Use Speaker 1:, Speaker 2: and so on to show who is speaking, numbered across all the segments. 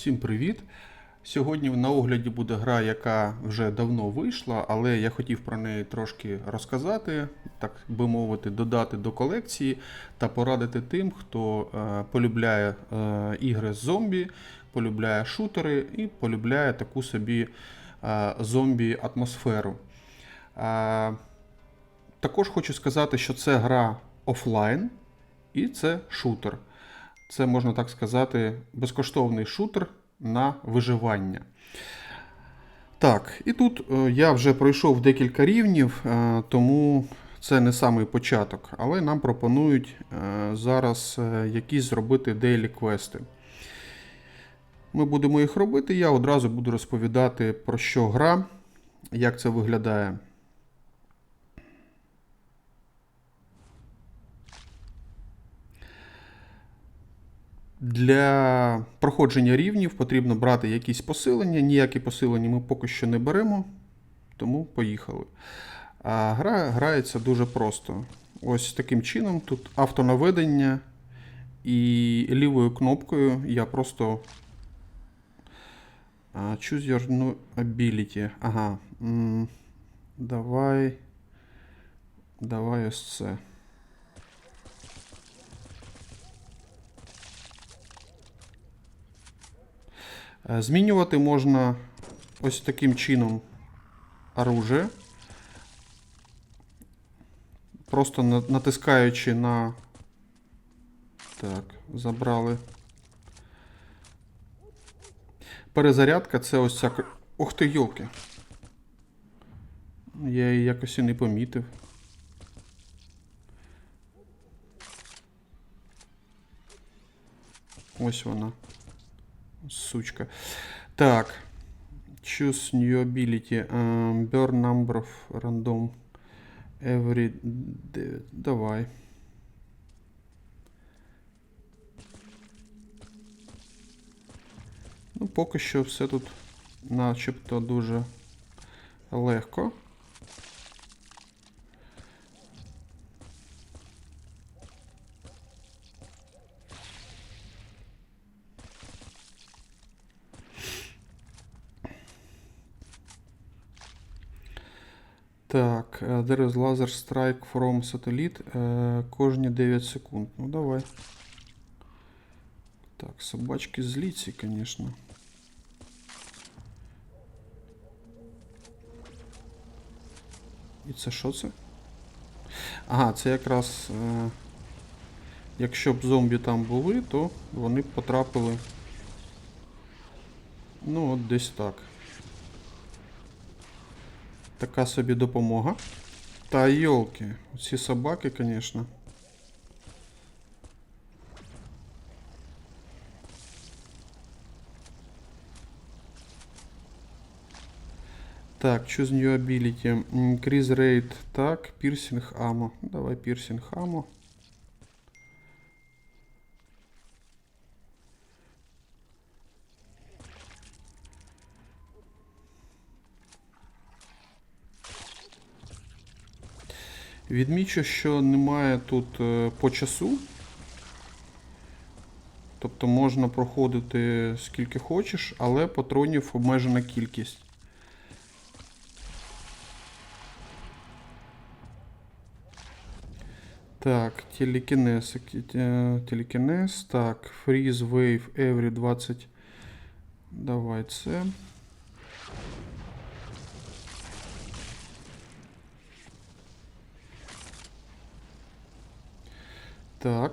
Speaker 1: Всім привіт! Сьогодні на огляді буде гра, яка вже давно вийшла, але я хотів про неї трошки розказати, так би мовити, додати до колекції та порадити тим, хто е, полюбляє е, ігри з зомбі, полюбляє шутери і полюбляє таку собі е, зомбі-атмосферу. Також хочу сказати, що це гра офлайн і це шутер. Це можна так сказати, безкоштовний шутер на виживання. Так, і тут е, я вже пройшов декілька рівнів, е, тому це не самий початок. Але нам пропонують е, зараз якісь зробити дейлі квести. Ми будемо їх робити. Я одразу буду розповідати про що гра, як це виглядає. Для проходження рівнів потрібно брати якісь посилення. Ніякі посилення ми поки що не беремо, тому поїхали. А гра грається дуже просто. Ось таким чином. Тут автонаведення і лівою кнопкою я просто choose your ability. Ага. Давай. Давай ось це. Змінювати можна ось таким чином оружие. Просто натискаючи на. Так, забрали. Перезарядка це ось ця. Ух ти, йолки. Я її якось і не помітив. Ось вона. Сучка. Так. Choose new ability. Um, burn number of random every... Давай. Ну, поки що все тут начебто дуже легко. Так, е, there is laser strike from satellite е, кожні 9 секунд. Ну давай. Так, собачки зліці, звісно. І це що це? Ага, це якраз. Е, якщо б зомбі там були, то вони б потрапили. Ну, от десь так. Така собі допомога. Та йолки, ці собаки, звісно. Так, choose new ability. Increase rate. Так, piercing ammo. Давай piercing ammo. Відмічу, що немає тут е, по часу. Тобто можна проходити скільки хочеш, але патронів обмежена кількість. Так, телекінез. е, Телекінез. Так, freeze wave every 20. Давай це. Так.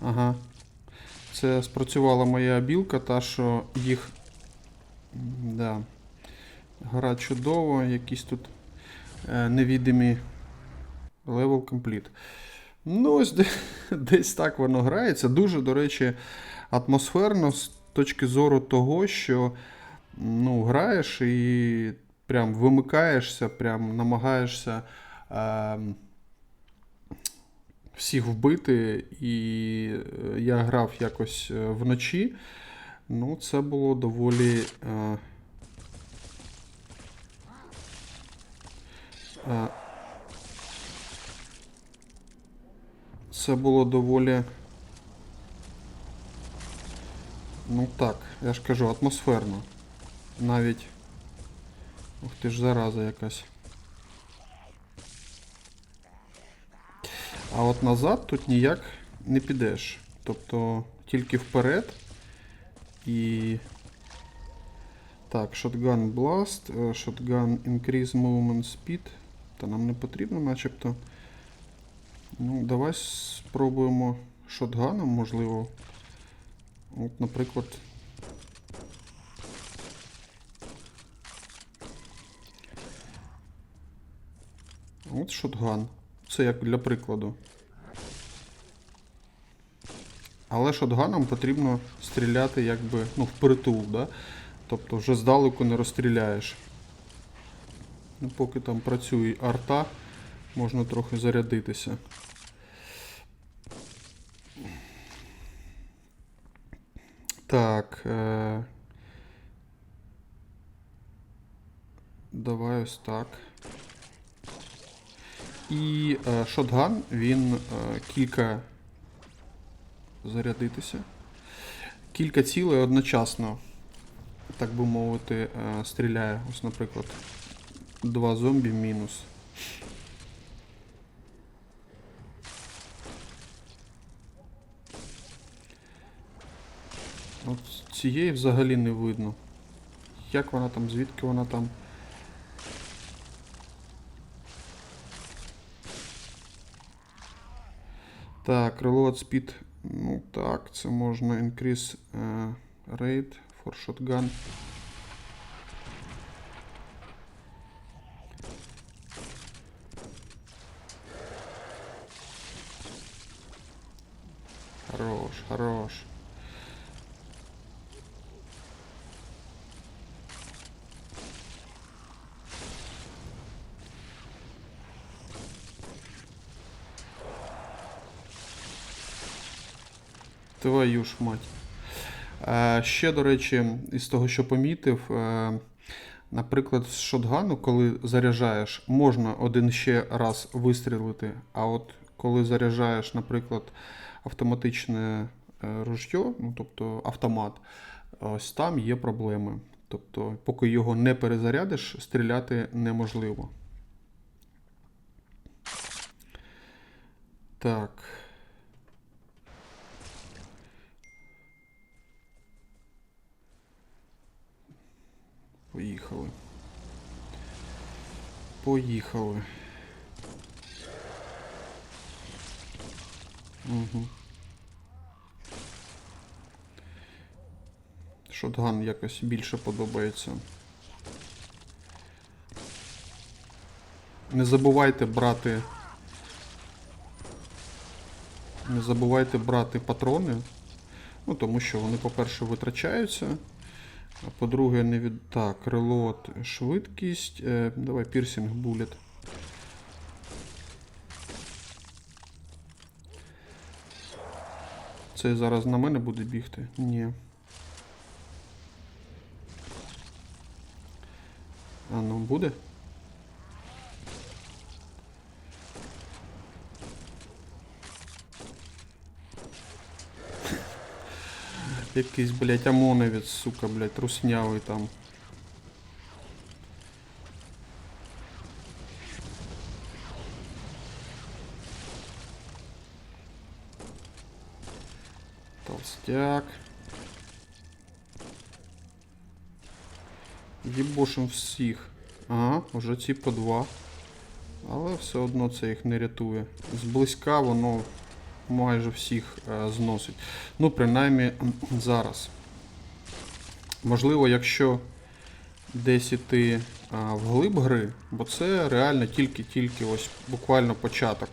Speaker 1: Ага. Це спрацювала моя білка, та що їх. Да. Гра чудово, якісь тут е, невідомі level complete. Ну, ось де- десь так воно грається. Дуже, до речі, атмосферно з точки зору того, що ну, граєш і прям вимикаєшся, прям намагаєшся. Е, всіх вбити, і е, я грав якось е, вночі. Ну, це було доволі. Е, е, це було доволі. Ну так, я ж кажу, атмосферно. Навіть. Ух ти ж зараза якась. А от назад тут ніяк не підеш. Тобто тільки вперед. І. Так, Shotgun Blast, е, Shotgun Increase Movement Speed. Та нам не потрібно начебто. Ну, давай спробуємо шотганом, можливо. От, наприклад. От шотган. Це як для прикладу. Але шотганом потрібно стріляти якби, ну, впритул, да? Тобто вже здалеку не розстріляєш. Ну, поки там працює арта, можна трохи зарядитися. Так. Е... Давай ось так. І е, шотган, він е, кілька зарядитися. Кілька цілей одночасно, так би мовити, е, стріляє. Ось, наприклад, два зомбі мінус. От цієї взагалі не видно. Як вона там, звідки вона там. Так, reload speed. Ну так, це можна increase uh, rate for shotgun. Твою ж мать. Е, ще, до речі, із того, що помітив, е, наприклад, з шотгану, коли заряджаєш, можна один ще раз вистрілити, а от коли заряджаєш, наприклад, автоматичне е, ружьо, ну, тобто автомат, ось там є проблеми. Тобто, поки його не перезарядиш, стріляти неможливо. Так. Поїхали. Поїхали. Угу. Шотган якось більше подобається. Не забувайте брати. Не забувайте брати патрони. Ну, тому що вони, по-перше, витрачаються. А по-друге, не від... Так, релот, швидкість. Е, давай пірсінг буліт. Це зараз на мене буде бігти? Ні. А ну буде? Якийсь, блядь, ОМОНовець, сука, блядь, руснявий там. Толстяк. Їбошим всіх. Ага, ці по два. Але все одно це їх не рятує. Зблизька воно майже всіх е, зносить. Ну, принаймні зараз. Можливо, якщо десь іти вглиб гри, бо це реально тільки-тільки ось буквально початок.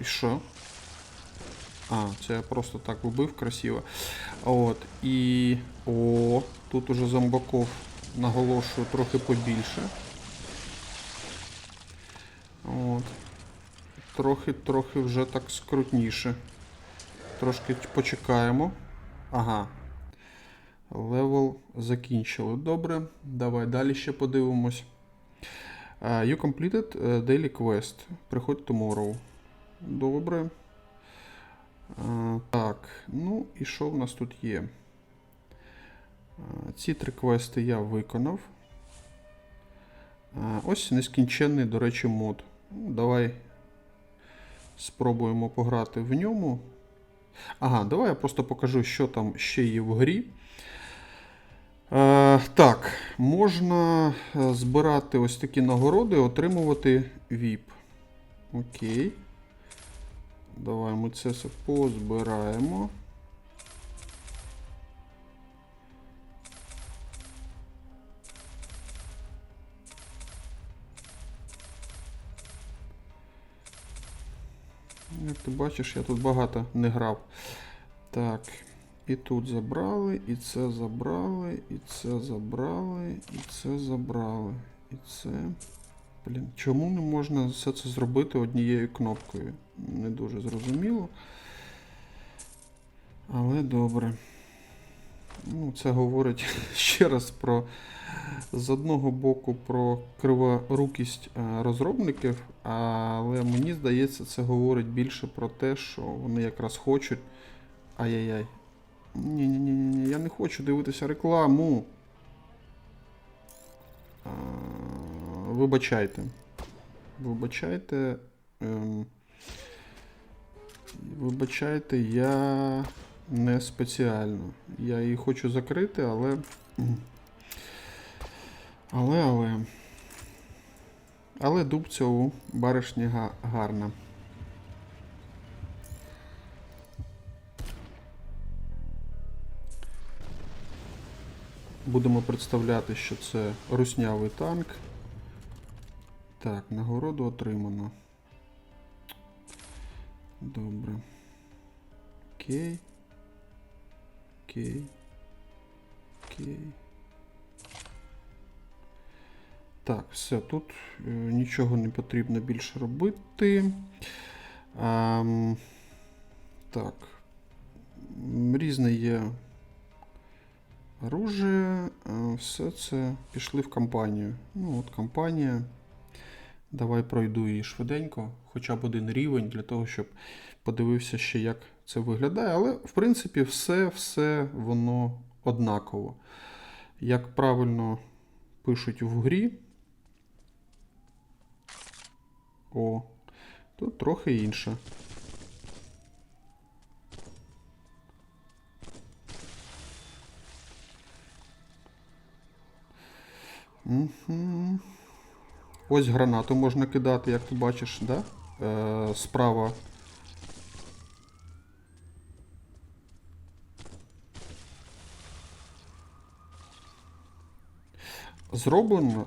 Speaker 1: І що? А, це я просто так вбив красиво. От. І. О, тут уже зомбаков наголошую трохи побільше. От. Трохи-трохи вже так скрутніше. трошки почекаємо. Ага. Левел закінчили. Добре. Давай далі ще подивимось. Uh, you completed uh, daily quest. Приходь tomorrow. Добре. Uh, так, ну і що в нас тут є? Ці три квести я виконав. Ось нескінченний, до речі, мод. Ну, давай спробуємо пограти в ньому. Ага, давай я просто покажу, що там ще є в грі. Е, так, можна е, збирати ось такі нагороди, отримувати VIP. Окей. Давай ми це все позбираємо. Як ти бачиш, я тут багато не грав. Так. І тут забрали, і це забрали, і це забрали, і це забрали. І це. Блін, чому не можна все це зробити однією кнопкою? Не дуже зрозуміло. Але добре. Ну, це говорить ще раз про з одного боку про криворукість е, розробників, але мені здається, це говорить більше про те, що вони якраз хочуть. Ай-яй-яй. Ні, ні, ні, ні, я не хочу дивитися рекламу. А, вибачайте. Вибачайте. Ем, вибачайте, я не спеціально. Я її хочу закрити, але. Але, але. Але дубця у баришні гарна. Будемо представляти, що це руснявий танк. Так, нагороду отримано. Добре. Окей. Окей. Окей. Так, все, тут е, нічого не потрібно більше робити. Ам, так. Різне є оружие. е, Все це пішли в кампанію. Ну, от кампанія. Давай пройду її швиденько, хоча б один рівень для того, щоб подивився ще, як це виглядає. Але, в принципі, все, все воно однаково. Як правильно пишуть в грі. О, тут трохи інше. Мгм. Ось гранату можна кидати, як ти бачиш, да? Е, справа. Зроблено.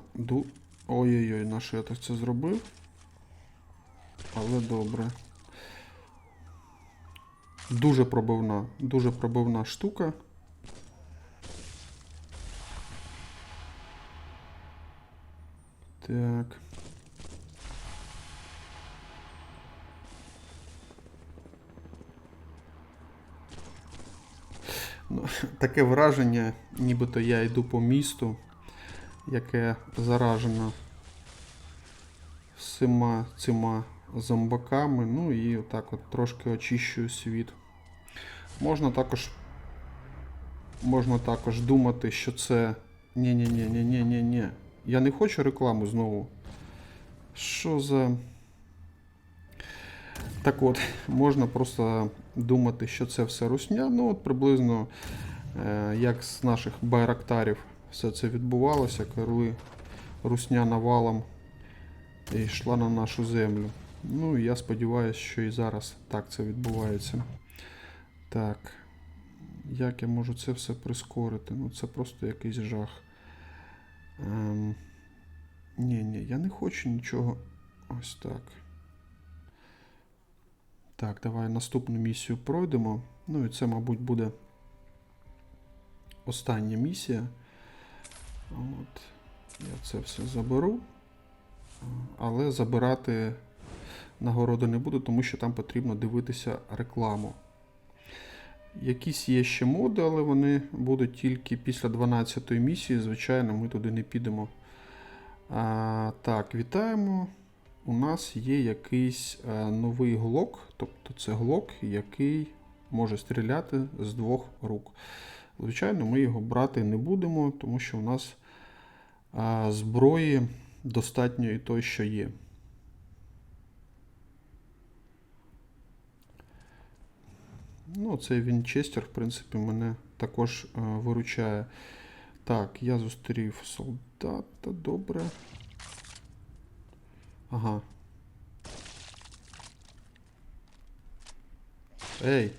Speaker 1: Ой-ой-ой, на що я так це зробив? Але добре. Дуже пробивна, дуже пробивна штука. Так. Ну, таке враження, нібито я йду по місту, яке заражено всіма цими зомбаками. Ну і отак от трошки очищую світ. Можна також. Можна також думати, що це. Ні-ні-ні-ні-ні-ні-ні. Я не хочу рекламу знову. Що за. Так от, можна просто думати, що це все русня. Ну, от приблизно е, як з наших байрактарів все це відбувалося, коли русня навалом йшла на нашу землю. Ну, я сподіваюся, що і зараз так це відбувається. Так. Як я можу це все прискорити? Ну, це просто якийсь жах. Ем... Ні, ні, я не хочу нічого. Ось так. Так, давай наступну місію пройдемо. Ну і це, мабуть, буде остання місія. От. Я це все заберу. Але забирати нагороди не буду, тому що там потрібно дивитися рекламу. Якісь є ще моди, але вони будуть тільки після 12-ї місії. Звичайно, ми туди не підемо. А, так, вітаємо. У нас є якийсь е, новий глок, тобто це глок, який може стріляти з двох рук. Звичайно, ми його брати не будемо, тому що у нас зброї достатньо і той, що є. Ну, цей Вінчестер, в принципі, мене також е, виручає. Так, я зустрів солдата, добре. Ага. Ей.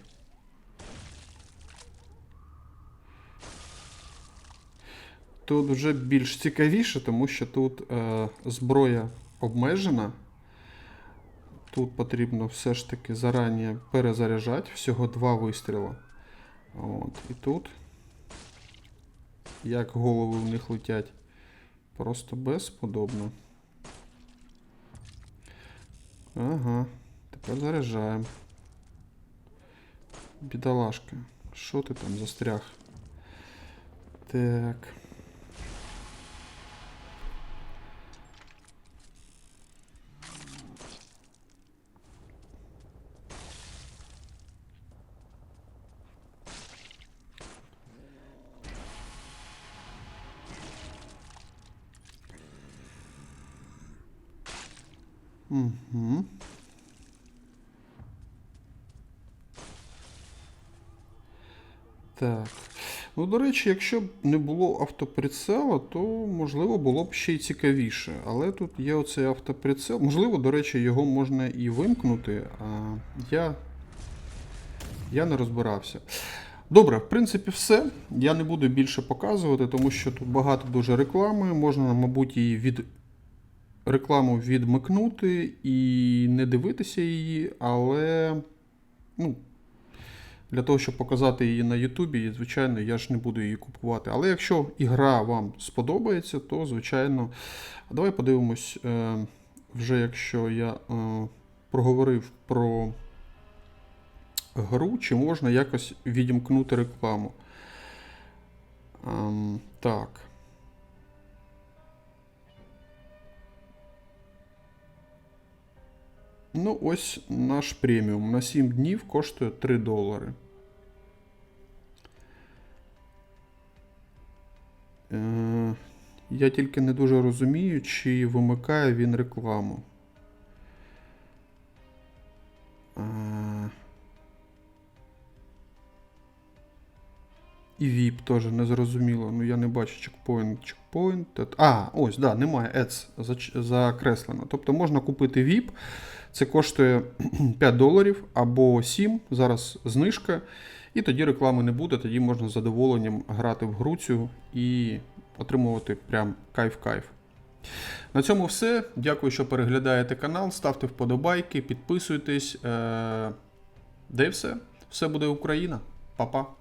Speaker 1: Тут вже більш цікавіше, тому що тут е, зброя обмежена. Тут потрібно все ж таки зарані перезаряджати. Всього два вистріли. От. І тут, як голови в них летять, просто безподобно. Ага, тепер заряджаємо. Бідолашка, що ти там застряг? Так. Угу. Так. Ну, до речі, якщо б не було автоприцела, то можливо було б ще й цікавіше. Але тут є оцей автоприцел. Можливо, до речі, його можна і вимкнути, а я, я не розбирався. Добре, в принципі, все. Я не буду більше показувати, тому що тут багато дуже реклами. Можна, мабуть, її від рекламу відмикнути і не дивитися її, але ну, для того, щоб показати її на Ютубі, і, звичайно, я ж не буду її купувати. Але якщо ігра вам сподобається, то звичайно, давай подивимось, е, вже якщо я е, проговорив про гру, чи можна якось відімкнути рекламу. Ем, так. Ну, ось наш преміум на 7 днів коштує 3 долари. Е, я тільки не дуже розумію, чи вимикає він рекламу. І VIP теж не зрозуміло. Ну я не бачу чекпоінт, чекпоінт. А, ось, да, немає ads закреслено. Тобто можна купити VIP. Це коштує 5 доларів або 7, зараз знижка. І тоді реклами не буде, тоді можна з задоволенням грати в гру цю і отримувати прям кайф-кайф. На цьому все. Дякую, що переглядаєте канал. Ставте вподобайки, підписуйтесь. Е, Де все. Все буде Україна. Па-па.